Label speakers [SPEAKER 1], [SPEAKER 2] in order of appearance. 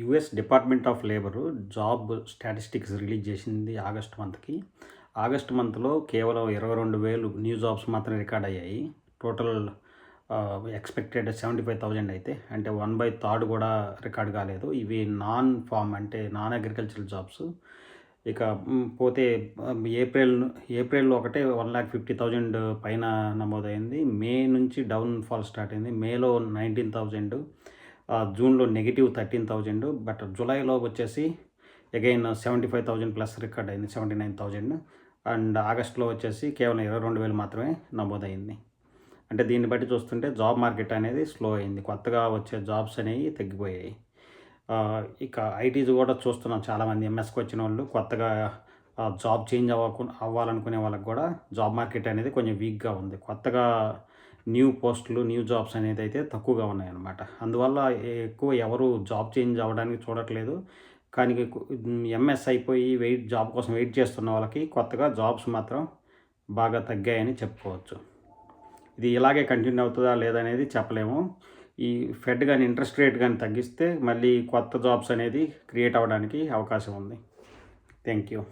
[SPEAKER 1] US department of labour job statistics release చేసింది August మంత్కి. August మంత్లో కేవలం ఇరవై రెండు వేలు న్యూ జాబ్స్ మాత్రమే రికార్డ్ అయ్యాయి. Total expected seventy five thousand అయితే. అంటే వన్ బై థర్డ్ కూడా రికార్డ్ కాలేదు. ఇవి నాన్ ఫామ్ అంటే నాన్ అగ్రికల్చరల్ జాబ్స్. ఇక పోతే ఏప్రిల్ ఏప్రిల్లో ఒకటే వన్ ల్యాక్ ఫిఫ్టీ థౌజండ్ పైన నమోదైంది. మే నుంచి డౌన్ ఫాల్ స్టార్ట్ అయింది. మేలో నైన్టీన్ థౌజండ్. జూన్లో నెగిటివ్ థర్టీన్ థౌజండ్ బట్ జూలైలో వచ్చేసి again seventy five thousand plus record అయింది సెవెంటీ నైన్ థౌజండ్. అండ్ ఆగస్ట్లో వచ్చేసి కేవలం ఇరవై రెండు వేలు మాత్రమే నమోదైంది అంటే దీన్ని బట్టి చూస్తుంటే జాబ్ మార్కెట్ అనేది స్లో అయింది కొత్తగా వచ్చే జాబ్స్ అనేవి తగ్గిపోయాయి. ఇక ఐటీస్ కూడా చూస్తున్నాం చాలామంది ఎంఎస్కి వచ్చిన వాళ్ళు కొత్తగా జాబ్ చేంజ్ అవ్వకు అవ్వాలనుకునే వాళ్ళకి కూడా జాబ్ మార్కెట్ అనేది కొంచెం వీక్గా ఉంది. కొత్తగా న్యూ పోస్టులు న్యూ జాబ్స్ అనేది అయితే తక్కువగా ఉన్నాయన్నమాట. అందువల్ల ఎక్కువ ఎవరు జాబ్ చేంజ్ అవ్వడానికి చూడట్లేదు. కానీ ఎంఎస్ అయిపోయి వెయిట్ జాబ్ కోసం వెయిట్ చేస్తున్న వాళ్ళకి కొత్తగా జాబ్స్ మాత్రం బాగా తగ్గాయని చెప్పుకోవచ్చు. ఇది ఇలాగే కంటిన్యూ అవుతుందా లేదనేది చెప్పలేము. ఈ ఫెడ్ కానీ ఇంట్రెస్ట్ రేట్ కానీ తగ్గిస్తే మళ్ళీ కొత్త జాబ్స్ అనేది క్రియేట్ అవ్వడానికి అవకాశం ఉంది. Thank you.